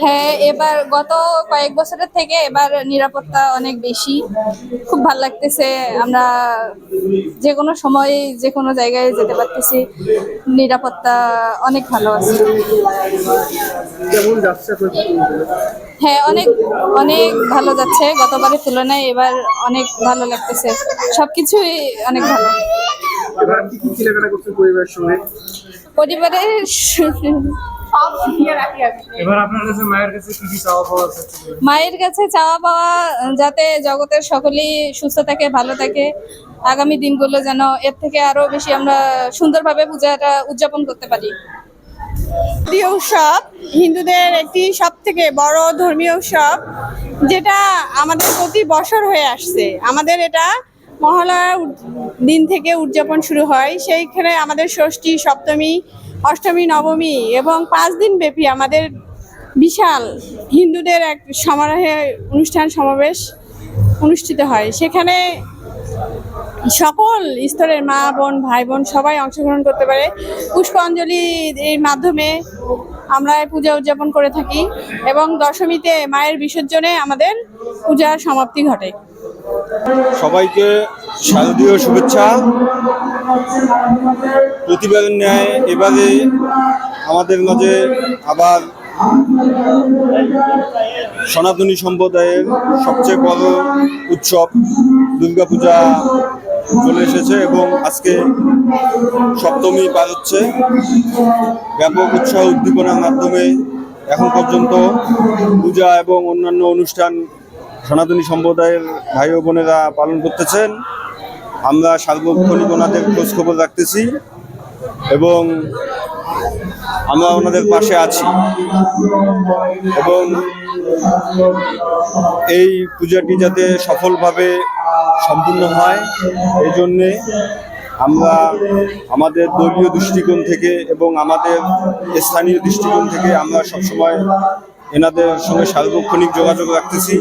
হ্যাঁ এবার গত কয়েক বছরের থেকে এবার নিরাপত্তা অনেক বেশি। খুব ভালো লাগতেছে আমরা যে কোনো সময় যে কোনো জায়গায় যেতে পারতেছি। নিরাপত্তা অনেক ভালো আছে? হ্যাঁ অনেক অনেক ভালো যাচ্ছে। গতবারের তুলনায় এবার অনেক ভালো লাগতেছে। সবকিছুই অনেক ভালো। পরিবারের এবার আপনার কাছে মায়ের কাছে কি কি চাওয়া পাওয়া আছে? মায়ের কাছে চাওয়া পাওয়া যাতে জগতের সকলেই সুস্থ থাকে ভালো থাকে। আগামী দিনগুলো যেন এর থেকে আরও বেশি আমরা সুন্দরভাবে পূজাটা উদযাপন করতে পারি। প্রিয় উৎসব হিন্দুদের একটি সব থেকে বড় ধর্মীয় উৎসব যেটা আমাদের প্রতি বছর হয়ে আসছে। আমাদের এটা মহালয়ার দিন থেকে উদযাপন শুরু হয়। সেইখানে আমাদের ষষ্ঠী, সপ্তমী, অষ্টমী, নবমী এবং পাঁচ দিন ব্যাপী আমাদের বিশাল হিন্দুদের এক সমারোহে অনুষ্ঠান সমাবেশ অনুষ্ঠিত হয়। সেখানে সকল স্তরের মা বোন, ভাই বোন সবাই অংশগ্রহণ করতে পারে। পুষ্পাঞ্জলি এর মাধ্যমে আমরা পূজা উদযাপন করে থাকি এবং দশমীতে মায়ের বিসর্জনে আমাদের পূজার সমাপ্তি ঘটে। সবাইকে শারদীয় শুভেচ্ছা। প্রতিবারের ন্যায় এবারে আমাদের মাঝে আবার সনাতনী সম্প্রদায়ের সবচেয়ে বড় উৎসব দুর্গাপূজা চলে এসেছে এবং আজকে সপ্তমী পার হচ্ছে। ব্যাপক উৎসাহ উদ্দীপনার মাধ্যমে এখন পর্যন্ত পূজা এবং অন্যান্য অনুষ্ঠান সনাতনী সম্প্রদায়ের ভাই ও বোনেরা পালন করতেছেন। আমরা সার্বক্ষণিক ওনাদের খোঁজ খবর রাখতেছি এবং আমরা ওনাদের পাশে আছি। এবং এই পূজাটি যাতে সফলভাবে সম্পূর্ণ হয়, এই জন্যে আমরা আমাদের দলীয় দৃষ্টিকোণ থেকে এবং আমাদের স্থানীয় দৃষ্টিকোণ থেকে আমরা সবসময় এনাদের সঙ্গে সার্বক্ষণিক যোগাযোগ রাখতেছি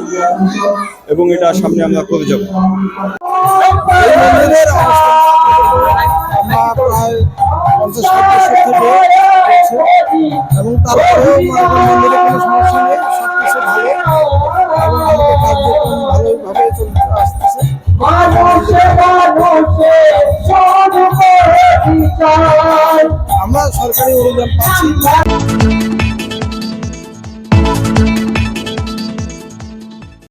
এবং এটা সামনে আমরা করে যাব। প্রায় পঞ্চাশ ষাট থেকে ভালোভাবে আসতেছে। আমরা সরকারি অনুদান পাচ্ছি।